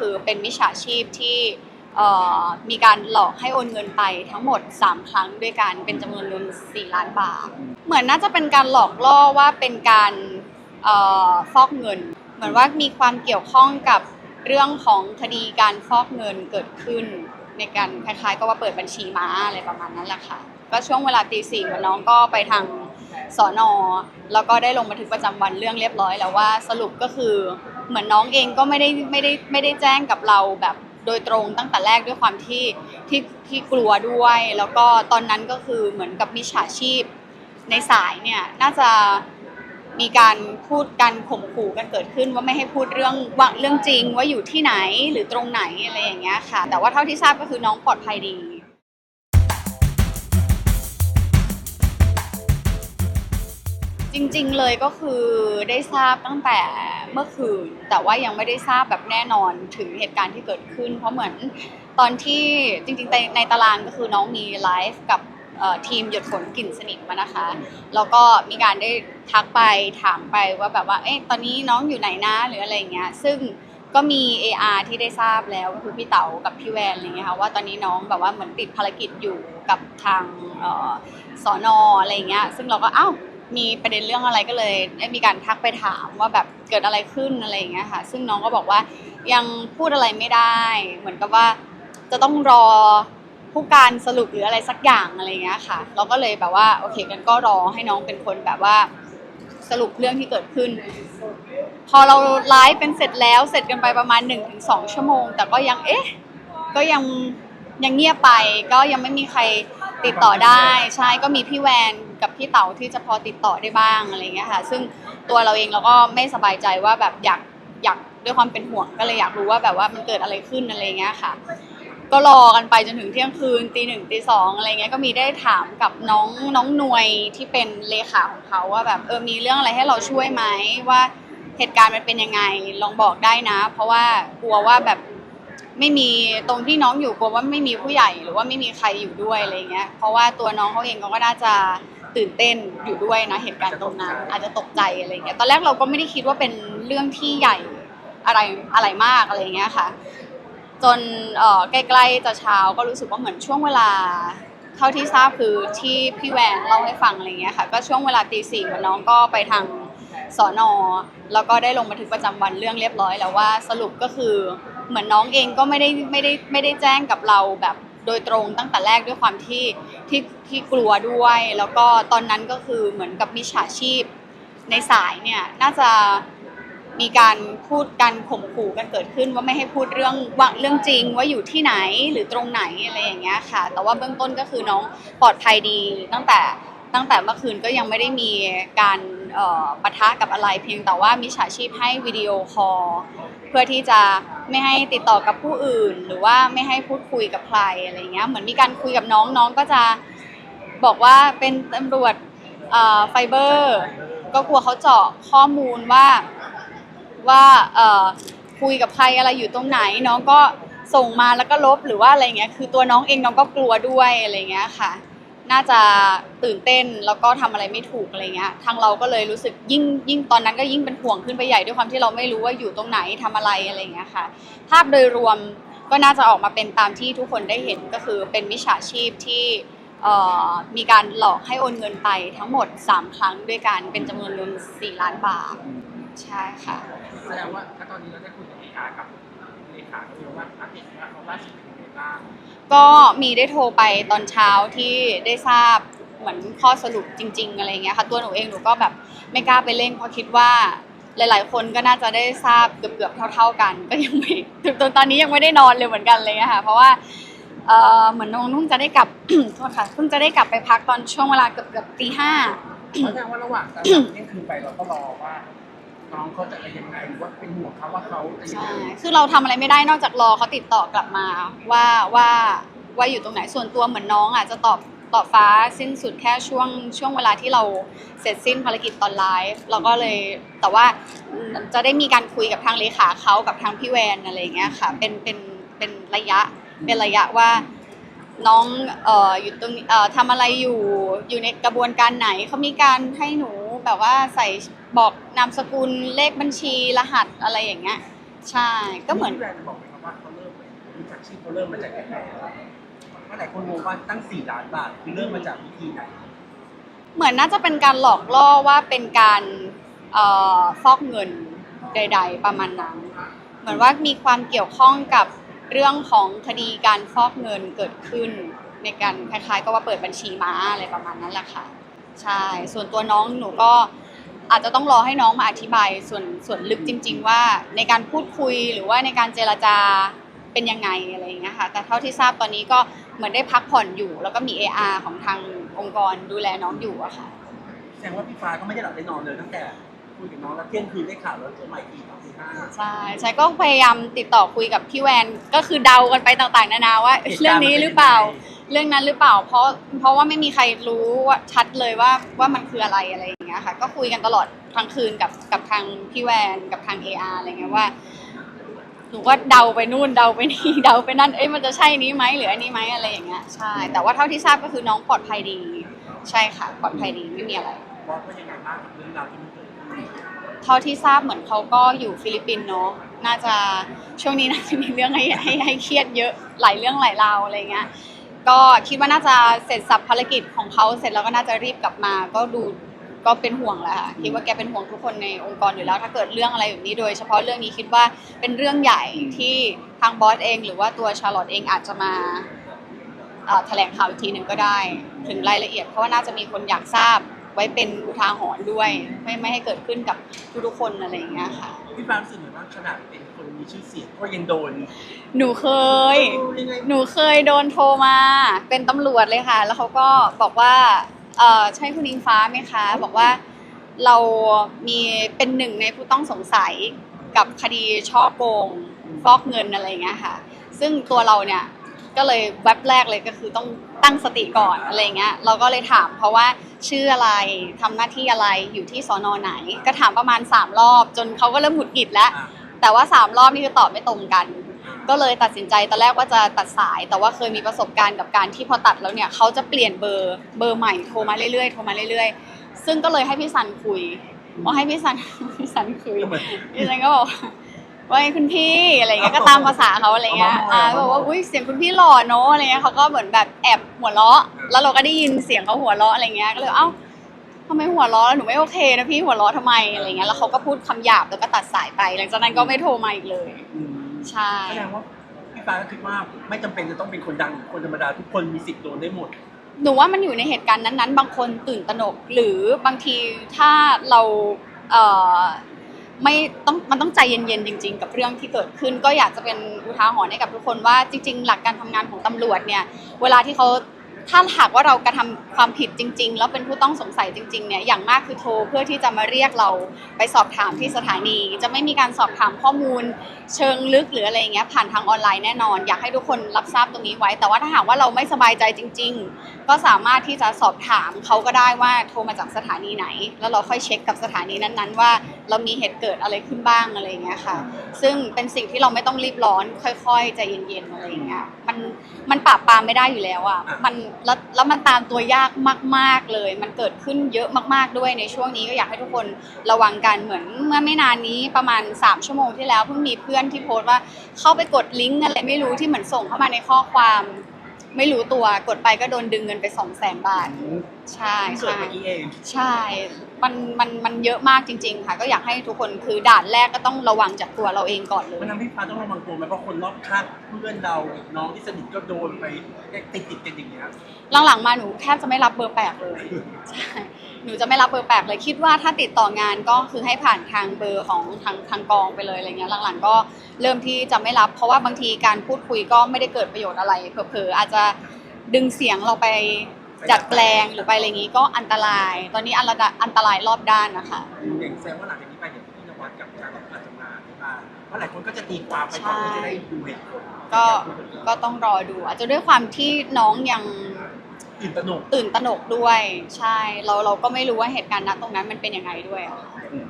คือเป็นมิจฉาชีพที่มีการหลอกให้โอนเงินไปทั้งหมด 3 ครั้งด้วยกันเป็นจำนวนเงิน4ล้านบาท เหมือนน่าจะเป็นการหลอกล่อว่าเป็นการฟอกเงิน เหมือนว่ามีความเกี่ยวข้องกับเรื่องของคดีการฟอกเงินเกิดขึ้น ในการคล้ายๆ ก็ว่าเปิดบัญชีม้าอะไรประมาณนั้นแหละค่ะ ก็ช่วงเวลาตีสี่เหมือนน้องก็ไปทางสอนอแล้วก็ได้ลงบันทึกประจำวันเรื่องเรียบร้อยแล้วว่าสรุปก็คือ เหมือนน้องเองก็ไม่ได้ไม่ได้ไม่ได้แจ้งกับเราแบบโดยตรงตั้งแต่แรกด้วยความที่ที่ที่กลัวด้วย แล้วก็ตอนนั้นก็คือเหมือนกับมิจฉาชีพในสายเนี่ยน่าจะมีการพูดกันข่มขู่กันเกิดขึ้นว่าไม่ให้พูดเรื่องว่าเรื่องจริงว่าอยู่ที่ไหนหรือตรงไหนอะไรอย่างเงี้ยค่ะ แต่ว่าเท่าที่ทราบก็คือน้องปลอดภัยดี จริง ๆ เลยก็คือได้ทราบตั้งแต่เมื่อคืน แต่ว่ายังไม่ได้ทราบแบบแน่นอนถึงเหตุการณ์ที่เกิดขึ้น เพราะเหมือนตอนที่จริงๆในในตารางก็คือน้องมีไลฟ์กับเอ่อทีมหยดฝนกลิ่นสนิทมานะคะ แล้วก็มีการได้ทักไปถามไปว่าแบบว่าเอ๊ะตอนนี้น้องอยู่ไหนนะหรืออะไรอย่างเงี้ยซึ่งก็มี AR ที่ได้ทราบแล้วก็คือพี่เต๋ากับพี่แวนอะไรเงี้ยค่ะว่าตอนนี้น้องแบบว่าเหมือนติดภารกิจอยู่กับทางเอ่อสอนออะไรเงี้ยซึ่งเราก็อ้าว มีประเด็นเรื่องอะไรก็เลยได้มีการทักไปถามว่าแบบเกิดอะไรขึ้นอะไรอย่างเงี้ยค่ะ ซึ่งน้องก็บอกว่ายังพูดอะไรไม่ได้ เหมือนกับว่าจะต้องรอผู้การสรุปหรืออะไรสักอย่างอะไรอย่างเงี้ยค่ะ เราก็เลยแบบว่าโอเคกันก็รอให้น้องเป็นคนแบบว่าสรุปเรื่องที่เกิดขึ้น พอเราไลฟ์เป็นเสร็จแล้วเสร็จกันไปประมาณ 1-2 ชั่วโมง แต่ก็ยังเอ๊ะก็ยังยังเงียบไปก็ยังไม่มีใคร ติดต่อได้ใช่ก็มีพี่แวนกับพี่เต๋าที่จะพอติดต่อได้บ้างอะไรเงี้ยค่ะ ซึ่งตัวเราเองเราก็ไม่สบายใจว่าแบบอยากอยากด้วยความเป็นห่วงก็เลยอยากรู้ว่าแบบว่ามันเกิดอะไรขึ้นอะไรเงี้ยค่ะ ก็รอกันไปจนถึงเที่ยงคืนตีหนึ่งตีสองอะไรเงี้ยก็มีได้ถามกับน้องน้องหนวยที่เป็นเลขาของเขาว่าแบบเออมีเรื่องอะไรให้เราช่วยไหมว่าเหตุการณ์มันเป็นยังไงลองบอกได้นะ เพราะว่ากลัวว่าแบบ ไม่มีตรงที่น้องอยู่กลัวว่าไม่มีผู้ใหญ่หรือว่าไม่มีใครอยู่ด้วยอะไรเงี้ย เพราะว่าตัวน้องเขาเองเขาก็น่าจะตื่นเต้นอยู่ด้วยนะเหตุการณ์ตรงนั้นอาจจะตกใจอะไรเงี้ยตอนแรกเราก็ไม่ได้คิดว่าเป็นเรื่องที่ใหญ่อะไรอะไรมากอะไรเงี้ยค่ะ จนใกล้ๆจะเช้าก็รู้สึกว่าเหมือนช่วงเวลา เท่าที่ทราบคือที่พี่แวนเล่าให้ฟังอะไรเงี้ยค่ะ ก็ช่วงเวลาตีสี่นน้องก็ไปทางสอนอแล้วก็ได้ลงบันทึกประจำวันเรื่องเรียบร้อยแล้วว่าสรุปก็คือ เหมือนน้องเองก็ไม่ได้ไม่ได้ไม่ได้แจ้งกับเราแบบโดยตรงตั้งแต่แรกด้วยความที่ที่ที่กลัวด้วย แล้วก็ตอนนั้นก็คือเหมือนกับมิจฉาชีพในสายเนี่ยน่าจะมีการพูดกันข่มขู่กันเกิดขึ้นว่าไม่ให้พูดเรื่องว่าเรื่องจริงว่าอยู่ที่ไหนหรือตรงไหนอะไรอย่างเงี้ยค่ะ แต่ว่าเบื้องต้นก็คือน้องปลอดภัยดี ตั้งแต่ตั้งแต่เมื่อคืนก็ยังไม่ได้มีการออปะทะกับอะไรเพียงแต่ว่ามิจฉาชีพให้วิดีโอคอล เพื่อที่จะไม่ให้ติดต่อกับผู้อื่น หรือว่าไม่ให้พูดคุยกับใครอะไรเงี้ยเหมือนมีการคุยกับน้องน้องก็จะบอกว่าเป็นตำรวจเอ่อไฟเบอร์ก็กลัวเขาเจาะข้อมูลว่าว่าเอ่อคุยกับใครอะไรอยู่ตรงไหน น้องก็ส่งมาแล้วก็ลบหรือว่าอะไรเงี้ยคือตัวน้องเองน้องก็กลัวด้วยอะไรเงี้ยค่ะ น่าจะตื่นเต้นแล้วก็ทำอะไรไม่ถูกอะไรเงี้ยทางเราก็เลยรู้สึกยิ่งยิ่งตอนนั้นก็ยิ่งเป็นห่วงขึ้นไปใหญ่ด้วยความที่เราไม่รู้ว่าอยู่ตรงไหนทำอะไรอะไรเงี้ยค่ะ ภาพโดยรวมก็น่าจะออกมาเป็นตามที่ทุกคนได้เห็นก็คือเป็นมิจฉาชีพที่มีการหลอกให้โอนเงินไปทั้งหมด 3 ครั้งด้วยกันเป็นจำนวนเงิน4ล้านบาท ใช่ค่ะ แสดงว่าถ้าตอนนี้เราได้คุยกับเลขากับ เลขาก็คือว่าอัปเดตว่าเขาล่าสุดเป็นยังไงบ้างก็มีได้โทรไปตอนเช้าที่ได้ทราบเหมือนข้อสรุปจริง ๆ อะไรเงี้ยค่ะตัวหนูเองหนูก็แบบไม่กล้าไปเร่งเพราะคิดว่าหลาย ๆ คนก็น่าจะได้ทราบเกือบๆเท่า ๆกัน ก็ยังไม่ถึงตอนนี้ยังไม่ได้นอนเลยเหมือนกันเลยอะค่ะเพราะว่าเอ่อเหมือนน้องเพิ่งจะได้กลับ โทษค่ะเพิ่งจะได้กลับไปพักตอนช่วงเวลาเกือบๆตีห้า แสดงว่าระหว่างการเที่คืนไปเราก็รอว่า น้องเขาจะอะไรยังไงหรือว่าเป็นห่วงเขาว่าเขาจะยังใช่ ไงคือเราทำอะไรไม่ได้นอกจากรอเขาติดต่อกลับมาว่าว่าว่าอยู่ตรงไหนส่วนตัวเหมือนน้องอะจะตอบตอบฟ้าสิ้นสุดแค่ช่วงช่วงเวลาที่เราเสร็จสิ้นภารกิจตอนไลฟ์เราก็เลยแต่ว่าจะได้มีการคุยกับทางเลขาเขากับทางพี่แวนอะไรอย่างเงี้ยค่ะเป็นเป็นเป็นระยะเป็นระยะว่าน้องเอ่ออยู่ตรงเอ่อทำอะไรอยู่อยู่ในกระบวนการไหนเขามีการให้หนูแบบว่าใส่ บอกนามสกุลเลขบัญชีรหัสอะไรอย่างเงี้ย ใช่ก็เหมือน พี่แวนบอกไหมครับว่าเขาเริ่มมิจฉาชีพเขาเริ่มมาจากไหนเพราะหลายคนงงว่าตั้งสี่ล้านบาทคือเริ่มมาจากวิธีไหนเหมือนน่าจะเป็นการหลอกล่อว่าเป็นการเอ่อฟอกเงินใด ๆ ประมาณนั้น เหมือนว่ามีความเกี่ยวข้องกับเรื่องของคดีการฟอกเงินเกิดขึ้น ในการคล้ายๆก็ว่าเปิดบัญชีม้าอะไรประมาณนั้นแหละค่ะ ใช่ ส่วนตัวน้องหนูก็ อาจจะต้องรอให้น้องมาอธิบายส่วนส่วนลึกจริง ๆ ว่าในการพูดคุยหรือว่าในการเจรจาเป็นยังไงอะไรอย่างเงี้ยค่ะแต่เท่าที่ทราบตอนนี้ก็เหมือนได้พักผ่อนอยู่ แล้วก็มี AR ของทางองค์กรดูแลน้องอยู่อะค่ะ แสดงว่าพี่ฟ้าก็ไม่ได้หลับได้นอนเลยตั้งแต่คุยกับน้องแล้วเที่ยงคืนได้ข่าวแล้วเจอใหม่อีกตอนตีห้าใช่ใช่ก็พยายามติดต่อคุยกับพี่แวนก็คือเดากันไปต่างๆ นานาว่าเอ๊ะเรื่องนี้หรือเปล่า เรื่องนั้นหรือเปล่า เพราะเพราะว่าไม่มีใครรู้ว่าชัดเลยว่าว่ามันคืออะไรอะไรอย่างเงี้ยค่ะ ก็คุยกันตลอดทั้งคืนกับกับทางพี่แวนกับทาง AR อะไรเงี้ยว่าหนูก็เดาไปนู่นเดาไปนี่เดาไปนั่นเอ้ยมันจะใช่นี้ไหมหรืออันนี้ไหมอะไรอย่างเงี้ยใช่ แต่ว่าเท่าที่ทราบก็คือน้องปลอดภัยดี ใช่ค่ะปลอดภัยดีไม่มีอะไรบอสว่ายังไงบ้างกับเรื่องราวที่มันเกิดขึ้นเท่าที่ทราบเหมือนเขาก็อยู่ฟิลิปปินส์เนาะน่าจะช่วงนี้น่าจะมีเรื่องให้ให้ให้เครียดเยอะหลายเรื่องหลายราวอะไรเงี้ย ก็คิดว่าน่าจะเสร็จสับภารกิจของเขาเสร็จแล้วก็น่าจะรีบกลับมา ก็ดูก็เป็นห่วงแหละค่ะคิดว่าแกเป็นห่วงทุกคนในองค์กรอยู่แล้ว ถ้าเกิดเรื่องอะไรแบบนี้โดย เฉพาะเรื่องนี้คิดว่าเป็นเรื่องใหญ่ที่ทางบอสเอง หรือว่าตัวชาร์ลอตเองอาจจะมาแถลงข่าวอีกทีหนึ่งก็ได้ ถึงรายละเอียดเพราะว่าน่าจะมีคนอยากทราบ ไว้เป็นอุทาหรณ์ด้วย ไม่ไม่ให้เกิดขึ้นกับทุกๆคนอะไรอย่างเงี้ยค่ะ พี่ฟ้ารู้สึกเหมือนว่าขนาดเป็นคนมีชื่อเสียงก็ยังโดนหนูเคยเออยังไงหนูเคยโดนโทรมา เป็นตำรวจเลยค่ะ แล้วเขาก็บอกว่าเออใช่คุณอิงฟ้าไหมคะ บอกว่าเรามีเป็นหนึ่งในผู้ต้องสงสัยกับคดีช่อโกงฟอกเงินอะไรอย่างเงี้ยค่ะ ซึ่งตัวเราเนี่ยก็เลยแว็บแรกเลยก็คือต้อง ตั้งสติก่อนอะไรเงี้ยเราก็เลยถาม เพราะว่าชื่ออะไรทำหน้าที่อะไรอยู่ที่สอนอไหน ก็ถามประมาณ 3 รอบ จนเขาก็เริ่มหงุดหงิดแล้วอะแต่ว่า 3 รอบนี่คือตอบไม่ตรงกัน ก็เลยตัดสินใจตอนแรกว่าจะตัดสาย แต่ว่าเคยมีประสบการณ์กับการที่พอตัดแล้วเนี่ยเขาจะเปลี่ยนเบอร์เบอร์ใหม่โทรมาเรื่อยๆโทรมาเรื่อยๆ ซึ่งก็เลยให้พี่สันคุยว่าให้พี่สันพี่สันคุยทำไมพี่สันก็บอก ว่าไงคุณพี่อะไรเงี้ยก็ตามภาษาเขาอะไรเงี้ยเอาอ่ามาก็เอามาบอกว่าอุ้ยเสียงคุณพี่หล่อเนอะอะไรเงี้ยเขาก็เหมือนแบบแอบหัวเราะ แล้วเราก็ได้ยินเสียงเขาหัวเราะอะไรเงี้ยก็เลยเอ้าทำไมหัวเราะแล้วหนูไม่โอเคนะพี่หัวเราะทำไมอะไรเงี้ยแล้วเขาก็พูดคำหยาบแล้วก็ตัดสายไป หลังจากนั้นก็ไม่โทรมาอีกเลยอืมใช่ แสดงว่าพี่ฟ้าก็คิดว่าไม่จำเป็นจะต้องเป็นคนดังหรือคนธรรมดาทุกคนมีสิทธิ์โดนได้หมด หนูว่ามันอยู่ในเหตุการณ์นั้นๆ บางคนตื่นตระหนก หรือบางทีถ้าเราเอ่อ ไม่ต้องมันต้องใจเย็นๆจริง ๆ กับเรื่องที่เกิดขึ้น ก็อยากจะเป็นอุทาหรณ์ให้กับทุกคนว่าจริง ๆ หลักการทำงานของตำรวจเนี่ยเวลาที่เขาถ้าหากว่าเรากระทำความผิดจริง ๆ แล้วเป็นผู้ต้องสงสัยจริงๆเนี่ยอย่างมากคือโทรเพื่อที่จะมาเรียกเราไปสอบถามที่สถานี จะไม่มีการสอบถามข้อมูล เชิงลึกหรืออะไรเงี้ยผ่านทางออนไลน์แน่นอน อยากให้ทุกคนรับทราบตรงนี้ไว้ แต่ว่าถ้าหากว่าเราไม่สบายใจจริง ๆ ก็สามารถที่จะสอบถามเขาก็ได้ว่าโทรมาจากสถานีไหน แล้วเราค่อยเช็คกับสถานีนั้น ๆ ว่า เรามีเหตุเกิดอะไรขึ้นบ้างอะไรอย่างเงี้ยค่ะ ซึ่งเป็นสิ่งที่เราไม่ต้องรีบร้อน ค่อยๆใจเย็นๆอะไรอย่างเงี้ยมันมันปราบปรามไม่ได้อยู่แล้วอะอะมันแล้วแล้วมันตามตัวยากมากๆเลย มันเกิดขึ้นเยอะมากๆด้วยในช่วงนี้ก็อยากให้ทุกคนระวังกันเหมือนเมื่อไม่นานนี้ประมาณ 3 ชั่วโมงที่แล้วเพิ่งมีเพื่อนที่โพสต์ว่าเข้าไปกดลิงก์อะไรไม่รู้ที่เหมือนส่งเข้ามาในข้อความไม่รู้ตัวกดไปก็โดนดึงเงินไป2 0 0แสนบาท ใช่เกิดใช่เมื่อกี้เองใช่ มันมันมันเยอะมากจริง ๆ ค่ะ ก็อยากให้ทุกคนคือด่านแรกก็ต้องระวังจากตัวเราเองก่อนเลย มันทำให้พี่ฟ้าต้องระวังตัวไหมเพราะคนรอบข้างเพื่อนเราน้องที่สนิทก็โดนไปติดติดๆกันอย่างเงี้ยหลังๆมาหนูแทบจะไม่รับเบอร์แปลกเลย ใช่ หนูจะไม่รับเบอร์แปลกเลย คิดว่าถ้าติดต่องานก็คือให้ผ่านทางเบอร์ของทางทางกองไปเลยอะไรเงี้ย หลังๆก็เริ่มที่จะไม่รับ เพราะว่าบางทีการพูดคุยก็ไม่ได้เกิดประโยชน์อะไร เผลอๆอาจจะดึงเสียงเราไป จัดแปลงหรือไปอะไรอย่างงี้ก็อันตราย ตอนนี้อันตรายอันตรายรอบด้านนะคะ อย่างแสดงว่าหลังจากนี้ไปเดี๋ยวพี่นวัดกับชาลอตอาจจะมาที่บ้านเพราะหลายคนก็จะตีความไปก่อนที่จะได้ดูเหตุผลก็ก็ต้องรอดู อาจจะด้วยความที่น้องยังตื่นตระหนกตื่นตระหนกด้วย ใช่เราเราก็ไม่รู้ว่าเหตุการณ์ณตรงนั้นมันเป็นยังไงด้วยอะค่ะอืม